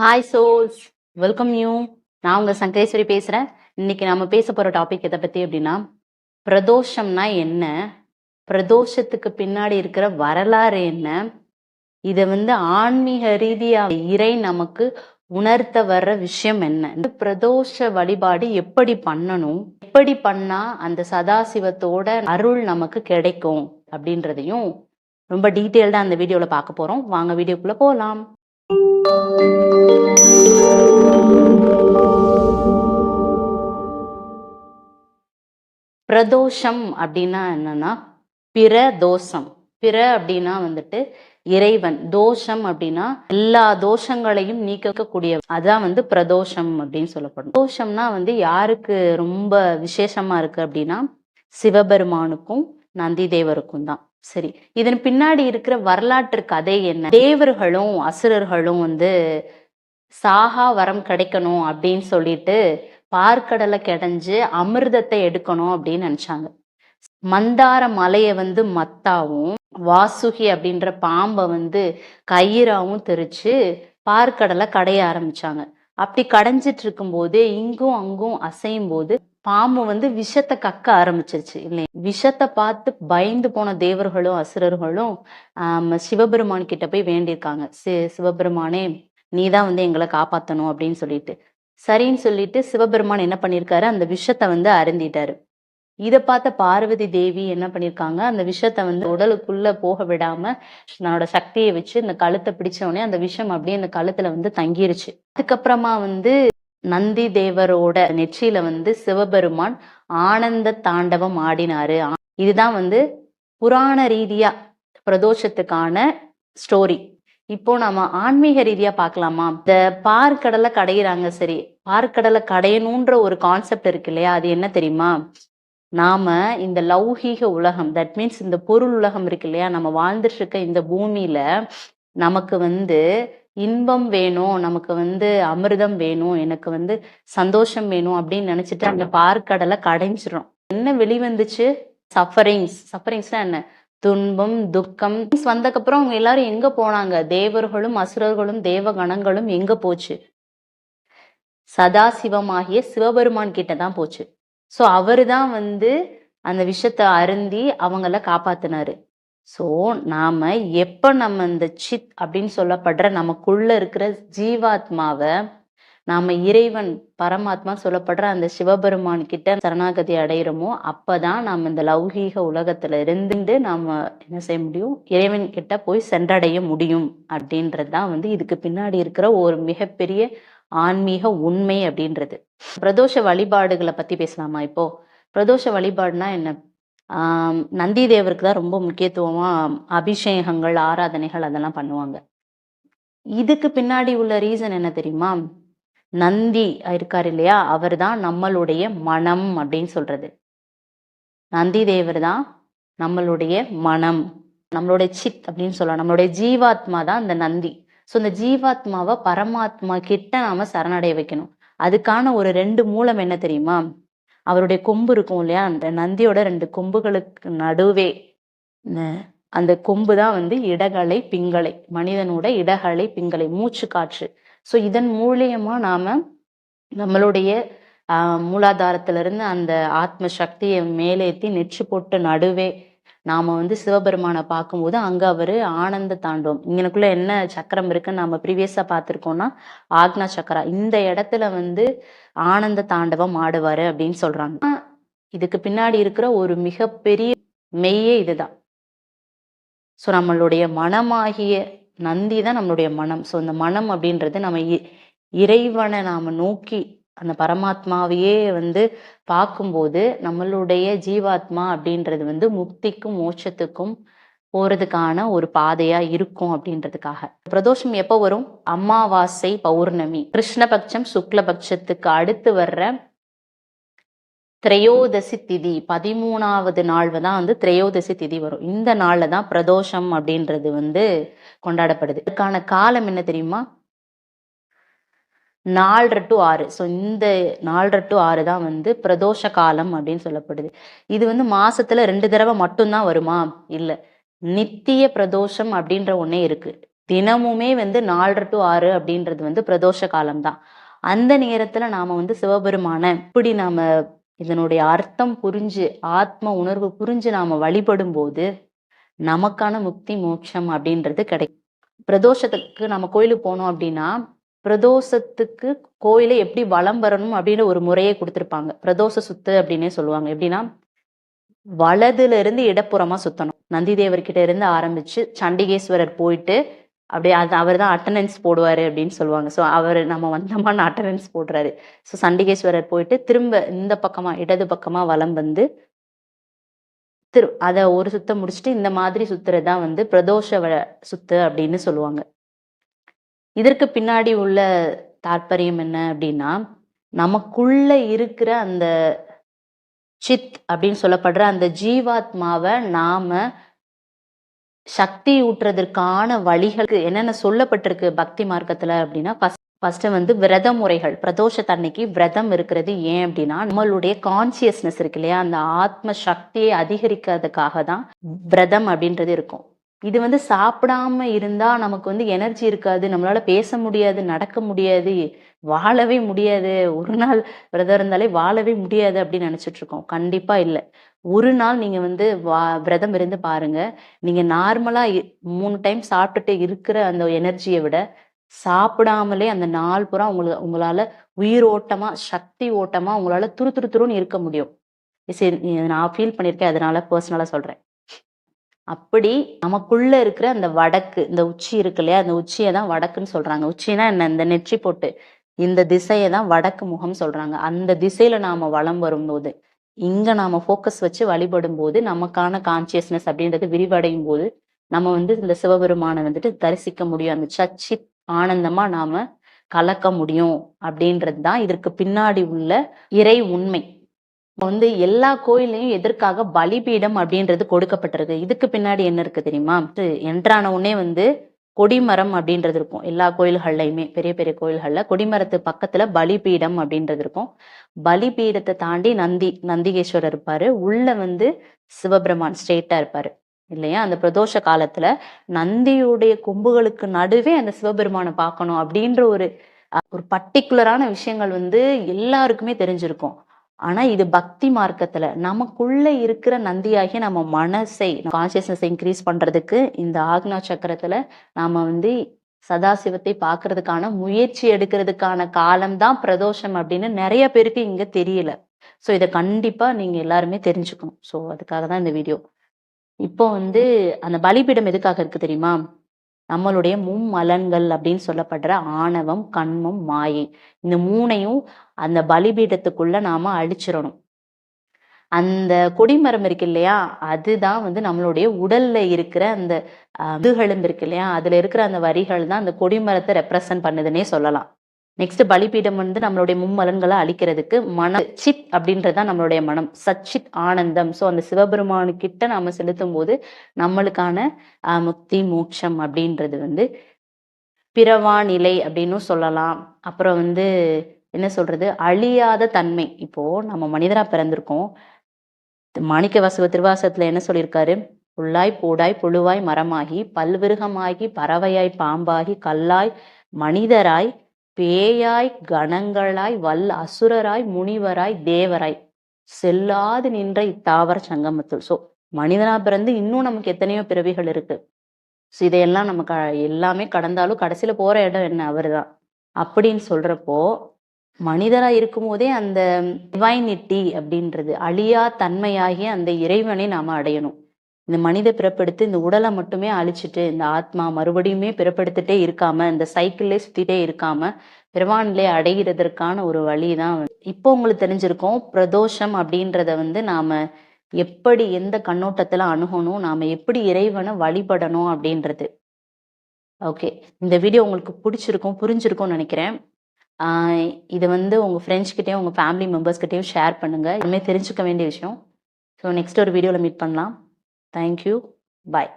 Hi souls welcome you நான் உங்க சங்கரேஸ்வரி பேசுறேன். இன்னைக்கு நம்ம பேச போற டாபிக் எதை பத்தி அப்படின்னா பிரதோஷம்னா என்ன? பிரதோஷத்துக்கு பின்னாடி இருக்கிற வரலாறு என்ன? இதை வந்து ஆன்மீக ரீதியா இறை நமக்கு உணர்த்த வர்ற விஷயம் என்ன? இந்த பிரதோஷ வழிபாடு எப்படி பண்ணணும்? எப்படி பண்ணா அந்த சதாசிவத்தோட அருள் நமக்கு கிடைக்கும்? அப்படின்றதையும் ரொம்ப டீட்டெயில்டா அந்த வீடியோல பார்க்க போறோம். வாங்க வீடியோக்குள்ள போகலாம் பிரதோஷம் அப்படின்னா என்னன்னா பிற தோஷம் பிற அப்படின்னா வந்துட்டு இறைவன். தோஷம் அப்படின்னா எல்லா தோஷங்களையும் நீக்கக்கூடிய அதான் வந்து பிரதோஷம் அப்படின்னு சொல்லப்படும். தோஷம்னா வந்து யாருக்கு ரொம்ப விசேஷமா இருக்கு அப்படின்னா சிவபெருமானுக்கும் நந்தி தேவருக்கும் தான். சரி. இதன் பின்னாடி இருக்கிற வரலாற்று கதை என்ன? தேவர்களும் அசுரர்களும் வந்து சாகா வரம் கிடைக்கணும் அப்படின்னு சொல்லிட்டு பார்க்கடலை கிடைஞ்சு அமிர்தத்தை எடுக்கணும் அப்படின்னு நினைச்சாங்க. மந்தார மலையை வந்து மத்தாவும் வாசுகி அப்படின்ற பாம்பை வந்து கயிறாவும் தெரிச்சு பார்க்கடலை கடைய ஆரம்பிச்சாங்க. அப்படி கடைஞ்சிட்டு இருக்கும்போது இங்கும் அங்கும் அசையும் போது பாம்பு வந்து விஷத்தை கக்க ஆரம்பிச்சிருச்சு இல்லையா? விஷத்தை பார்த்து பயந்து போன தேவர்களும் அசுரர்களும் ஆஹ் சிவபெருமான் கிட்ட போய் வேண்டியிருக்காங்க. சி சிவபெருமானே நீதான் வந்து எங்களை காப்பாத்தணும் அப்படின்னு சொல்லிட்டு. சரின்னு சொல்லிட்டு சிவபெருமான் என்ன பண்ணியிருக்காரு? அந்த விஷத்தை வந்து அருந்திட்டாரு. இதை பார்த்த பார்வதி தேவி என்ன பண்ணியிருக்காங்க அந்த விஷத்தை வந்து உடலுக்குள்ள போக விடாம தன்னோட சக்தியை வச்சு இந்த கழுத்தை பிடிச்ச உடனே அந்த விஷம் அப்படியே அந்த கழுத்துல வந்து தங்கிருச்சு. அதுக்கப்புறமா வந்து நந்தி தேவரோட நெற்றியில வந்து சிவபெருமான் ஆனந்த தாண்டவம் ஆடினாரு. இதுதான் வந்து புராண ரீதியா பிரதோஷத்துக்கான ஸ்டோரி இப்போ நாம ஆன்மீக ரீதியா பார்க்கலாமா? இந்த பார்க்கடலை கடையிறாங்க சரி பார்க்கடலை கடையணுன்ற ஒரு கான்செப்ட் இருக்கு இல்லையா? அது என்ன தெரியுமா? நாம இந்த லௌகீக உலகம் தட் மீன்ஸ் இந்த பொருள் உலகம் இருக்கு இல்லையா? நம்ம வாழ்ந்துட்டு இருக்க இந்த பூமியில நமக்கு வந்து இன்பம் வேணும் நமக்கு வந்து அமிர்தம் வேணும் எனக்கு வந்து சந்தோஷம் வேணும் அப்படின்னு நினைச்சிட்டு அந்த பார்க்கடலை கடைஞ்சிரும். என்ன வெளிவந்துச்சு? சஃபரிங்ஸ் சஃபரிங்ஸ்னா என்ன? துன்பம் துக்கம். வந்தக்கப்புறம் அவங்க எல்லாரும் எங்க போனாங்க? தேவர்களும் அசுரர்களும் தேவ கணங்களும் எங்க போச்சு? சதாசிவமாகிய சிவபெருமான் கிட்ட தான் போச்சு. ஸோ அவர் தான் வந்து அந்த விஷத்தை அருந்தி அவங்கள காப்பாத்தினாரு. ஸோ நாம எப்ப நம்ம இந்த சித் அப்படின்னு சொல்லப்படுற நமக்குள்ள இருக்கிற ஜீவாத்மாவை நாம இறைவன் பரமாத்மா சொல்லப்படுற அந்த சிவபெருமான் கிட்ட சரணாகதி அடையிறோமோ அப்பதான் நாம இந்த லௌகீக உலகத்துல இருந்துட்டு நாம என்ன செய்ய முடியும்? இறைவன் கிட்ட போய் சென்றடைய முடியும். அப்படின்றது தான் வந்து இதுக்கு பின்னாடி இருக்கிற ஒரு மிகப்பெரிய ஆன்மீக உண்மை அப்படின்றது. பிரதோஷ வழிபாடுகளை பத்தி பேசலாமா இப்போ? பிரதோஷ வழிபாடுனா என்ன? நந்தி தேவருக்கு தான் ரொம்ப முக்கியத்துவமா அபிஷேகங்கள் ஆராதனைகள் அதெல்லாம் பண்ணுவாங்க. இதுக்கு பின்னாடி உள்ள ரீசன் என்ன தெரியுமா? நந்தி இருக்கார் இல்லையா? அவர் தான் நம்மளுடைய மனம் அப்படின்னு சொல்றது. நந்தி தேவர் தான் நம்மளுடைய மனம். நம்மளுடைய சித் அப்படின்னு சொல்லலாம். நம்மளுடைய ஜீவாத்மா தான் இந்த நந்தி. ஸோ இந்த ஜீவாத்மாவை பரமாத்மா கிட்ட நாம சரணடைய வைக்கணும். அதுக்கான ஒரு ரெண்டு மூலம் என்ன தெரியுமா? அவருடைய கொம்பு இருக்கும் இல்லையா? அந்த நந்தியோட ரெண்டு கொம்புகளுக்கு நடுவே அந்த கொம்பு தான் வந்து இடகலை பிங்களை மனிதனோட இடகலை பிங்களை மூச்சு காற்று. ஸோ இதன் மூலியமா நாம நம்மளுடைய மூலாதாரத்திலிருந்து இருந்து அந்த ஆத்ம சக்தியை மேலேத்தி நெச்சு போட்டு நடுவே நாம வந்து சிவபெருமானை பார்க்கும்போது அங்க அவரு ஆனந்த தாண்டவம். இங்கனுக்குள்ள என்ன சக்கரம் இருக்குன்னு நாம ப்ரீவியஸா பார்த்திருக்கோம்னா ஆக்னா சக்கரா. இந்த இடத்துல வந்து ஆனந்த தாண்டவம் ஆடுவாரு அப்படின்னு சொல்றாங்க. இதுக்கு பின்னாடி இருக்கிற ஒரு மிகப்பெரிய மெய்யே இதுதான். ஸோ நம்மளுடைய மனமாகிய நந்தி தான் நம்மளுடைய மனம். ஸோ இந்த மனம் அப்படின்றது நம்ம இறைவனை நாம நோக்கி அந்த பரமாத்மாவையே வந்து பார்க்கும்போது நம்மளுடைய ஜீவாத்மா அப்படின்றது வந்து முக்திக்கும் மோட்சத்துக்கும் போறதுக்கான ஒரு பாதையா இருக்கும் அப்படின்றதுக்காக. பிரதோஷம் எப்போ வரும்? அமாவாசை பௌர்ணமி. கிருஷ்ணபக்ஷம் சுக்லபக்ஷத்துக்கு அடுத்து வர்ற திரையோதசி திதி. பதிமூணாவது நாள் தான் வந்து திரையோதசி திதி வரும். இந்த நாள்ல தான் பிரதோஷம் அப்படின்றது வந்து கொண்டாடப்படுது. இதுக்கான காலம் என்ன தெரியுமா? நாலரை டு ஆறு. ஸோ இந்த நாலரை டு ஆறு தான் வந்து பிரதோஷ காலம் அப்படின்னு சொல்லப்படுது. இது வந்து மாசத்துல ரெண்டு தடவை மட்டும்தான் வருமா? இல்லை. நித்திய பிரதோஷம் அப்படின்ற ஒன்னே இருக்கு. தினமுமே வந்து நாலரை டு ஆறு அப்படின்றது வந்து பிரதோஷ காலம் தான். அந்த நேரத்துல நாம வந்து சிவபெருமான இப்படி நாம இதனுடைய அர்த்தம் புரிஞ்சு ஆத்ம உணர்வு புரிஞ்சு நாம வழிபடும் போது நமக்கான முக்தி மோட்சம் அப்படின்றது கிடைக்கும். பிரதோஷத்துக்கு நம்ம கோயிலுக்கு போனோம் அப்படின்னா பிரதோஷத்துக்கு கோயிலை எப்படி வலம் வரணும் அப்படின்னு ஒரு முறையை கொடுத்துருப்பாங்க. பிரதோஷ சுத்து அப்படின்னே சொல்லுவாங்க. எப்படின்னா வலதுல இருந்து இடப்புறமா சுத்தணும். நந்தி தேவர்கிட்ட இருந்து ஆரம்பிச்சு சண்டிகேஸ்வரர் போயிட்டு அப்படியே அது அவர் தான் அட்டண்டன்ஸ் போடுவாரு அப்படின்னு சொல்லுவாங்க. ஸோ அவர் நம்ம வந்தமான அட்டண்டன்ஸ் போடுறாரு. ஸோ சண்டிகேஸ்வரர் போயிட்டு திரும்ப இந்த பக்கமா இடது பக்கமா வலம் வந்து திரு அதை ஒரு சுத்தம் முடிச்சுட்டு இந்த மாதிரி சுத்துறது தான் வந்து பிரதோஷ வ- சுத்து அப்படின்னு சொல்லுவாங்க. இதற்கு பின்னாடி உள்ள தாற்பயம் என்ன அப்படின்னா நமக்குள்ள இருக்கிற அந்த சித் அப்படின்னு சொல்லப்படுற அந்த ஜீவாத்மாவை நாம சக்தி ஊற்றுறதற்கான வழிகளுக்கு என்னென்ன சொல்லப்பட்டிருக்கு பக்தி மார்க்கத்துல அப்படின்னா ஃபர்ஸ்ட் வந்து விரத முறைகள் பிரதோஷத்தன்னைக்கு விரதம் இருக்கிறது ஏன் அப்படின்னா நம்மளுடைய கான்சியஸ்னஸ் இருக்கு இல்லையா அந்த ஆத்ம சக்தியை அதிகரிக்கிறதுக்காக தான் விரதம் அப்படின்றது இருக்கும். இது வந்து சாப்பிடாம இருந்தா நமக்கு வந்து எனர்ஜி இருக்காது. நம்மளால பேச முடியாது நடக்க முடியாது வாழவே முடியாது. ஒரு நாள் விரதம் இருந்தாலே வாழவே முடியாது அப்படின்னு நினைச்சிட்டு இருக்கோம். கண்டிப்பா இல்லை. ஒரு நாள் நீங்க வந்து வா விரதம் இருந்து பாருங்க. நீங்க நார்மலா மூணு டைம் சாப்பிட்டுட்டு இருக்கிற அந்த எனர்ஜியை விட சாப்பிடாமலே அந்த நாள் பூரா உங்களுக்கு உங்களால உயிரோட்டமா சக்தி ஓட்டமா உங்களால துரு துரு துருன்னு இருக்க முடியும். சரி நான் ஃபீல் பண்ணியிருக்கேன். அதனால பர்சனலா சொல்றேன். அப்படி நமக்குள்ள இருக்கிற அந்த வடக்கு இந்த உச்சி இருக்கு இல்லையா? அந்த உச்சியை தான் வடக்குன்னு சொல்றாங்க. உச்சினா என்ன? இந்த நெற்றி போட்டு. இந்த திசையை தான் வடக்கு முகம் சொல்றாங்க. அந்த திசையில நாம வலம் வரும்போது இங்க நாம ஃபோக்கஸ் வச்சு வழிபடும் போது நமக்கான கான்சியஸ்னஸ் அப்படின்றது விரிவடையும் போது நம்ம வந்து இந்த சிவபெருமானை வந்துட்டு தரிசிக்க முடியும். அந்த சச்சி ஆனந்தமா நாம கலக்க முடியும் அப்படின்றது தான் இதற்கு பின்னாடி உள்ள இறை உண்மை. வந்து எல்லா கோயிலையும் எதற்காக பலிபீடம் அப்படின்றது கொடுக்கப்பட்டிருக்கு. இதுக்கு பின்னாடி என்ன இருக்கு தெரியுமா? என்றான உடனே வந்து கொடிமரம் அப்படின்றது இருக்கும். எல்லா கோயில்கள்லையுமே பெரிய பெரிய கோயில்கள்ல கொடிமரத்து பக்கத்துல பலிபீடம் அப்படின்றது இருக்கும். பலிபீடத்தை தாண்டி நந்தி நந்திகேஸ்வரர் இருப்பாரு. உள்ள வந்து சிவபெருமான் ஸ்ட்ரெயிட்டா இருப்பாரு. இல்லையா? அந்த பிரதோஷ காலத்துல நந்தியுடைய கொம்புகளுக்கு நடுவே அந்த சிவபெருமானை பார்க்கணும் அப்படின்ற ஒரு ஒரு பர்டிகுலரான விஷயங்கள் வந்து எல்லாருக்குமே தெரிஞ்சிருக்கும். ஆனா இது பக்தி மார்க்கத்துல நமக்குள்ள இருக்கிற நந்தியாகி நம்ம மனசை கான்சியஸ்னஸ் இன்க்ரீஸ் பண்றதுக்கு இந்த ஆக்னா சக்கரத்துல நாம வந்து சதாசிவத்தை பார்க்கிறதுக்கான முயற்சி எடுக்கிறதுக்கான காலம்தான் பிரதோஷம் அப்படின்னு நிறைய பேருக்கு இங்க தெரியல. சோ இதை கண்டிப்பா நீங்க எல்லாருமே தெரிஞ்சுக்கணும். சோ அதுக்காக தான் இந்த வீடியோ இப்போ வந்து அந்த பலிபீடம் எதுக்காக இருக்கு தெரியுமா? நம்மளுடைய மும்மலன்கள் அப்படின்னு சொல்லப்படுற ஆணவம் கண்மம் மாயை. இந்த மூணையும் அந்த பலிபீடத்துக்குள்ள நாம அழிச்சிடணும். அந்த கொடிமரம் இருக்கு இல்லையா? அதுதான் வந்து நம்மளுடைய உடல்ல இருக்கிற அந்த அஹ், முதுகெலும்பு இருக்கு இல்லையா? அதுல இருக்கிற அந்த வரிகள் தான் அந்த கொடிமரத்தை ரெப்ரசன்ட் பண்ணுதுன்னே சொல்லலாம். நெக்ஸ்ட் பலிபீடம் வந்து நம்மளுடைய மும்மலன்களை அழிக்கிறதுக்கு மன சித் அப்படின்றதுதான் நம்மளுடைய மனம். சச்சித் ஆனந்தம். ஸோ அந்த சிவபெருமானு கிட்ட நாம செலுத்தும் போது நம்மளுக்கான முக்தி மோட்சம் அப்படின்றது வந்து பிறவா நிலை அப்படின்னும் சொல்லலாம். அப்புறம் வந்து என்ன சொல்றது? அழியாத தன்மை. இப்போ நம்ம மனிதரா பிறந்திருக்கோம். மாணிக்க வாசக திருவாசத்துல என்ன சொல்லியிருக்காரு? புல்லாய் பூடாய் புழுவாய் மரமாகி பல்விருகமாகி பறவையாய் பாம்பாகி கல்லாய் மனிதராய் பேயாய் கணங்களாய் வல் அசுரராய் முனிவராய் தேவராய். செல்லாது நின்ற இத்தாவர சங்கமத்தில் ஸோ மனிதனா பிறந்து இன்னும் நமக்கு எத்தனையோ பிறவிகள் இருக்கு. ஸோ இதையெல்லாம் நம்ம க எல்லாமே கடந்தாலும் கடைசியில போற இடம் என்ன? அவர் தான் அப்படின்னு சொல்றப்போ மனிதராக இருக்கும்போதே அந்த டிவைனிட்டி அப்படின்றது அழியா தன்மையாகிய அந்த இறைவனை நாம் அடையணும். இந்த மனித பிறப்பெடுத்து இந்த உடலை மட்டுமே அழிச்சிட்டு இந்த ஆத்மா மறுபடியுமே பிறப்பெடுத்துட்டே இருக்காம இந்த சைக்கிள்லே சுத்திட்டே இருக்காம பிறவானிலே அடைகிறதற்கான ஒரு வழி தான் இப்போ உங்களுக்கு தெரிஞ்சிருக்கோம் பிரதோஷம் அப்படின்றத வந்து நாம எப்படி எந்த கண்ணோட்டத்துல அணுகணும் நாம எப்படி இறைவனை வழிபடணும் அப்படின்றது. ஓகே இந்த வீடியோ உங்களுக்கு பிடிச்சிருக்கும் புரிஞ்சிருக்கும்னு நினைக்கிறேன். இதை இது வந்து உங்க ஃப்ரெண்ட்ஸ் உங்கள் உங்க ஃபேமிலி மெம்பர்ஸ் கிட்டேயும் ஷேர் பண்ணுங்க. இனிமேல் தெரிஞ்சுக்க வேண்டிய விஷயம். ஸோ நெக்ஸ்ட் ஒரு வீடியோவில் மீட் பண்ணலாம். Thank you bye